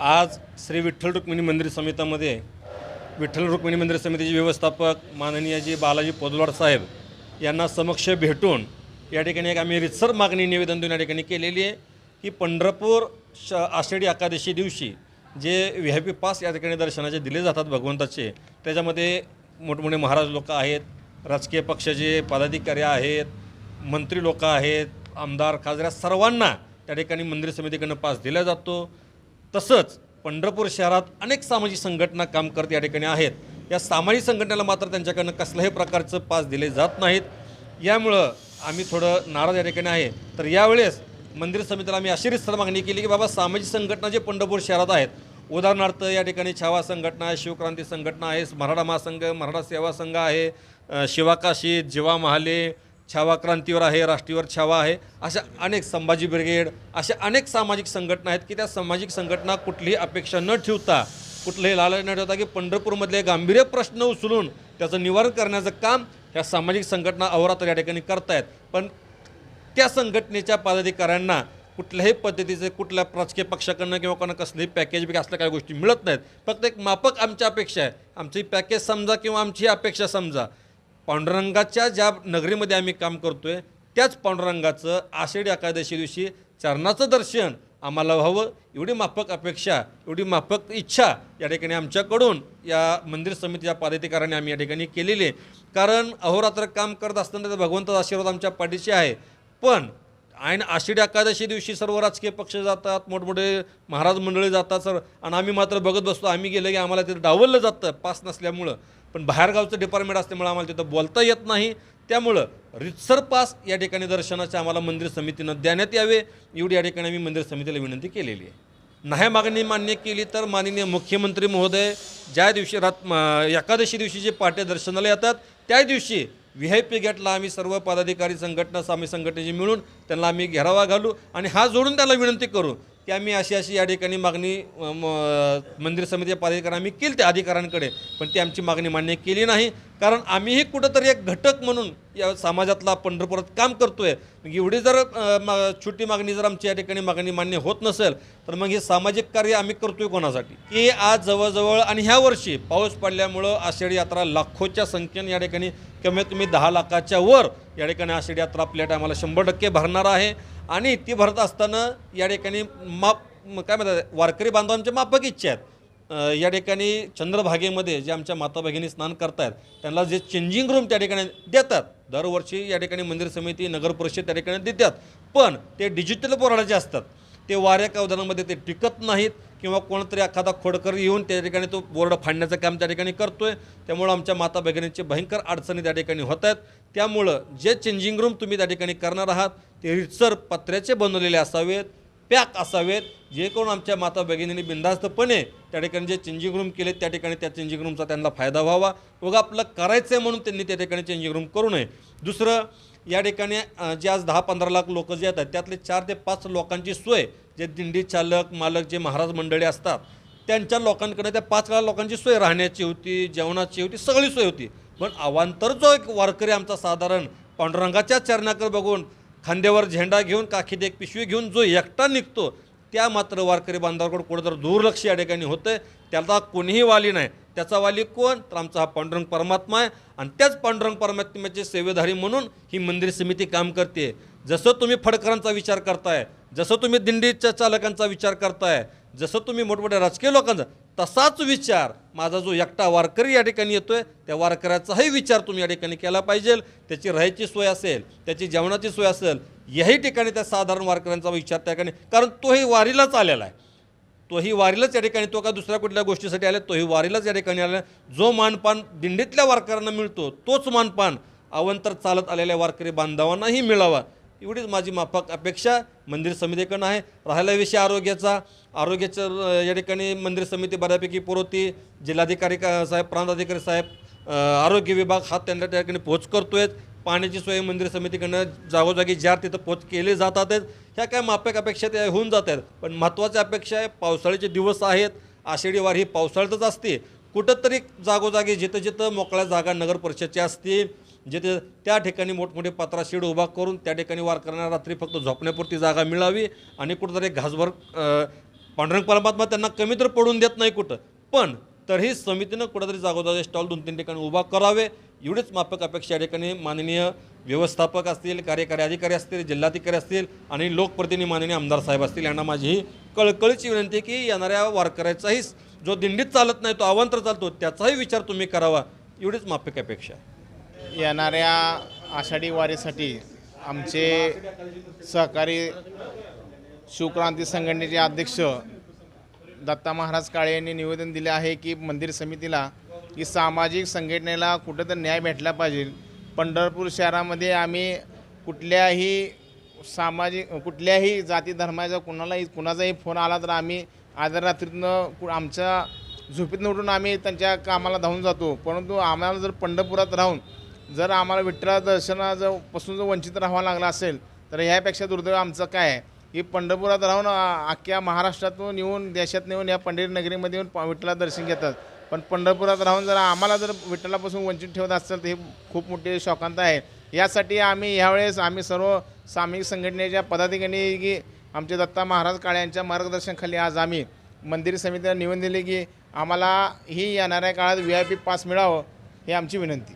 आज श्री विठ्ठल रुक्मिणी मंदिर समितीमध्ये विठ्ठल रुक्मिणी मंदिर समितीचे व्यवस्थापक माननीय जी बालाजी पोदवाड साहेब यांना समक्ष भेटून या ठिकाणी एक आम्ही रितसर मागणी निवेदन देऊन या ठिकाणी केलेली आहे की पंढरपूर श आषाढी एकादशी दिवशी जे व्ही आय पी पास या ठिकाणी दर्शनाचे दिले जातात भगवंताचे त्याच्यामध्ये मोठमोठे महाराज लोक आहेत राजकीय पक्षाचे पदाधिकारी आहेत मंत्री लोक आहेत आमदार खासदार सर्वांना त्या ठिकाणी मंदिर समितीकडनं पास दिला जातो. तसंच पंढरपूर शहरात अनेक सामाजिक संघटना काम करत या ठिकाणी आहेत. या सामाजिक संघटनेला मात्र त्यांच्याकडनं कसल्याही प्रकारचं पास दिले जात नाहीत. यामुळं आम्ही थोडं नाराज या ठिकाणी आहे. तर यावेळेस मंदिर समितीला आम्ही अशी रिस्तर मागणी केली की बाबा सामाजिक संघटना जे पंढरपूर शहरात आहेत उदाहरणार्थ या ठिकाणी छावा संघटना आहे शिवक्रांती संघटना आहे मराठा महासंघ मराठा सेवा संघ आहे शिवाकाशी जीवा महाले छावा क्रांतीवर आहे राष्ट्रीयवर छावा आहे. अशा अनेक संभाजी ब्रिगेड अशा अनेक सामाजिक संघटना आहेत की त्या सामाजिक संघटना कुठलीही अपेक्षा न ठेवता कुठलंही लालच न ठेवता की पंढरपूरमधले गांभीर्य प्रश्न उचलून त्याचं निवारण करण्याचं काम ह्या सामाजिक संघटना अवरात्र या ठिकाणी करतायत. पण त्या संघटनेच्या पदाधिकाऱ्यांना कुठल्याही पद्धतीचे कुठल्या राजकीय पक्षाकडनं किंवा कोणा कसलेही पॅकेज बिक असल्या काही गोष्टी मिळत नाहीत. फक्त एक मापक आमची अपेक्षा आहे. आमची पॅकेज समजा किंवा आमची अपेक्षा समजा. पांडुरंगाच्या ज्या नगरीमध्ये आम्ही काम करतोय त्याच पांडुरंगाचं आषाढी एकादशी दिवशी चरणाचं दर्शन आम्हाला व्हावं. एवढी माफक अपेक्षा एवढी माफक इच्छा या ठिकाणी आमच्याकडून या मंदिर समितीच्या पदाधिकाऱ्यांनी आम्ही या ठिकाणी केलेली आहे. कारण अहोरात्र काम करत असताना भगवंताचा आशीर्वाद आमच्या पाठीशी आहे. पण आणि आषाढी एकादशी दिवशी सर्व राजकीय पक्ष जातात मोठमोठे महाराज मंडळी जातात सर. आणि आम्ही मात्र बघत बसतो आम्ही गेलं की आम्हाला तिथं डावललं जातं पास नसल्यामुळं. पण बाहेरगावचं डिपार्टमेंट असल्यामुळं आम्हाला तिथं बोलता येत नाही. त्यामुळं रितसर पास या ठिकाणी दर्शनाचे आम्हाला मंदिर समितीनं देण्यात यावे. एवढी या ठिकाणी आम्ही मंदिर समितीला विनंती केलेली आहे. नाही मागणी मान्य केली तर माननीय मुख्यमंत्री महोदय ज्या दिवशी रात एकादशी दिवशी जे पहाटे दर्शनाला येतात त्या दिवशी व्ही आय पी गेटला आम्ही सर्व पदाधिकारी संघटना सामी संघटनेची मिळून त्यांना आम्ही घेरावा घालू आणि हा जोडून त्याला विनंती करू. की आम्ही अशी अशी या ठिकाणी मागणी म- मंदिर समिती पदाधिकारी आम्ही केली त्या अधिकाऱ्यांकडे. पण ती आमची मागणी मान्य केली नाही. कारण आम्हीही कुठंतरी एक घटक म्हणून या समाजातला पंढरपुरात काम करतोय. आहे एवढी जर मा- छोटी मागणी जर आमची या ठिकाणी मागणी मान्य होत नसेल तर मग हे सामाजिक कार्य आम्ही करतोय कोणासाठी? की आज जवळजवळ आणि ह्या वर्षी पाऊस पडल्यामुळं आषाढी यात्रा लाखोच्या संख्येने या ठिकाणी कमीत कमी दहा लाखाच्या वर या ठिकाणी आषाढी यात्रा आपल्या टायमाला शंभर टक्के भरणार आहे. आणि ती भरत असताना या ठिकाणी माप काय म्हणतात वारकरी बांधवांच्या मापक इच्छा आहेत. या ठिकाणी चंद्रभागेमध्ये जे आमच्या माता भगिनी स्नान करतायत त्यांना जे चेंजिंग रूम त्या ठिकाणी देतात. दरवर्षी या ठिकाणी मंदिर समिती नगर परिषद त्या ठिकाणी देतात. पण ते डिजिटल बोराडाचे असतात ते वाऱ्या उदाहरणामध्ये ते टिकत नाहीत किंवा कोणतरी एखादा खोडकर येऊन त्या ठिकाणी तो बोर्ड फाडण्याचं काम त्या ठिकाणी करतो आहे त्यामुळं आमच्या माता भगिनींची भयंकर अडचणी त्या ठिकाणी होत आहेत त्यामुळं जे चेंजिंग रूम तुम्ही त्या ठिकाणी करणार आहात ते रितसर पत्र्याचे बनवलेले असावेत पॅक असावेत जे करून आमच्या माता भगिनींनी बिंदास्तपणे त्या ठिकाणी जे चेंजिंग रूम केले त्या ठिकाणी त्या चेंजिंग रूमचा त्यांना फायदा व्हावा. बघा आपलं करायचं आहे म्हणून त्यांनी त्या ठिकाणी चेंजिंग रूम करू नये. दुसरं या ठिकाणी जे आज दहा पंधरा लाख लोक जे येतात त्यातले चार ते पाच लोकांची सोय जे दिंडी चालक मालक जे महाराज मंडळी असतात त्यांच्या लोकांकडे त्या पाच लाख लोकांची सोय राहण्याची होती जेवणाची होती सगळी सोय होती. पण अवांतर जो एक वारकरी आमचा साधारण पांडुरंगाच्या चरणाकडे बघून खांद्यावर झेंडा घेऊन काखीत एक पिशवी घेऊन जो एकटा निघतो त्या मात्र वारकरी बांधवाकडे कुठं तर दुर्लक्ष या ठिकाणी होतं त्याला कोणीही वाली नाही. त्याचा वाली कोण? तर आमचा हा पांडुरंग परमात्मा आहे. आणि त्याच पांडुरंग परमात्म्याचे सेवेधारी म्हणून ही मंदिर समिती काम करते. जसं तुम्ही फडकरांचा विचार करताय जसं तुम्ही दिंडीच्या चालकांचा विचार करताय जसं तुम्ही मोठमोठ्या राजकीय लोकांचा तसाच विचार माझा जो एकटा वारकरी या ठिकाणी येतो आहे त्या वारकऱ्याचाही विचार तुम्ही या ठिकाणी केला पाहिजे. त्याची राहायची सोय असेल त्याची जेवणाची सोय असेल याही ठिकाणी त्या साधारण वारकऱ्यांचा विचार त्या ठिकाणी कारण तोही वारीलाच आलेला आहे. तोही वारीलाच या ठिकाणी तो का दुसऱ्या कुठल्या गोष्टीसाठी आला तोही वारीलाच या ठिकाणी आला जो मानपान दिंडीतल्या वारकऱ्यांना मिळतो तोच मानपान अवंतर चालत आलेल्या वारकरी बांधवांनाही मिळावा. एवढीच माझी माफक अपेक्षा मंदिर समितीकडनं आहे. राहिला विषय आरोग्याचा. आरोग्याचं या ठिकाणी मंदिर समिती बऱ्यापैकी पुरवती. जिल्हाधिकारी का- साहेब प्रांताधिकारी साहेब आरोग्य विभाग हा त्यांना त्या ठिकाणी पोच आहेत पाण्याची सोय मंदिर समितीकडनं जागोजागी जार तिथं पोच केले जातात. आहेत ह्या काय माफक अपेक्षा त्या होऊन जात आहेत. पण महत्त्वाची अपेक्षा आहे पावसाळ्याचे दिवस आहेत. आषाढी वार ही पावसाळ्यातच असते. कुठंतरी जागोजागी जिथं जिथं मोकळ्या जागा नगर परिषदच्या असतील म्हणजे जिथे त्या ठिकाणी मोठमोठे पत्रा शेड उभा करून त्या ठिकाणी वारकऱ्यांना रात्री फक्त झोपण्यापुरती जागा मिळावी आणि कुठंतरी घासभर अ, पांडुरंग परमात्मा त्यांना कमी तर पडून देत नाही कुठं. पण तरीही समितीनं कुठंतरी जागोजागे स्टॉल दोन तीन ठिकाणी उभा करावे. एवढीच माफक अपेक्षा या ठिकाणी माननीय व्यवस्थापक असतील कार्यकारी अधिकारी असतील जिल्हाधिकारी असतील आणि लोकप्रतिनिधी माननीय आमदार साहेब असतील यांना माझी ही कळकळीची विनंती आहे की येणाऱ्या वारकऱ्याचाही जो दिंडीत चालत नाही तो अवांतर चालतो त्याचाही विचार तुम्ही करावा. एवढीच माफक अपेक्षा आहे. येणाऱ्या आषाढी वारीसाठी आमचे सहकारी शिवक्रांती संघटनेचे अध्यक्ष दत्ता महाराज काळे यांनी निवेदन दिले आहे की मंदिर समितीला की सामाजिक संघटनेला कुठं तर न्याय भेटला पाहिजे. पंढरपूर शहरामध्ये आम्ही कुठल्याही सामाजिक कुठल्याही जाती धर्माचा कुणालाही कुणाचाही फोन आला तर आम्ही आदर रात्रीतनं कु- आमच्या झोपेतनं उठून आम्ही त्यांच्या कामाला धावून जातो. परंतु आम्हाला जर पंढरपुरात राहून जर आम्हाला विठ्ठला दर्शनाचं पासून जर वंचित राहावं लागलं असेल तर ह्यापेक्षा दुर्दैव आमचं काय आहे? की पंढरपुरात राहून अख्ख्या महाराष्ट्रातून येऊन देशात नेऊन या पंढरी नगरीमध्ये येऊन विठ्ठला दर्शन घेतात. पण पंढरपुरात राहून जर आम्हाला जर विठ्ठलापासून वंचित ठेवत असेल तर हे खूप मोठी शोकांत आहे. यासाठी आम्ही ह्यावेळेस आम्ही सर्व सामाजिक संघटनेच्या पदाधिकारी की आमचे दत्ता महाराज काळे यांच्या मार्गदर्शनाखाली आज आम्ही मंदिर समितीला निवेदन दिले की आम्हाला ही येणाऱ्या काळात व्ही आय पी पास मिळावं ही आमची विनंती.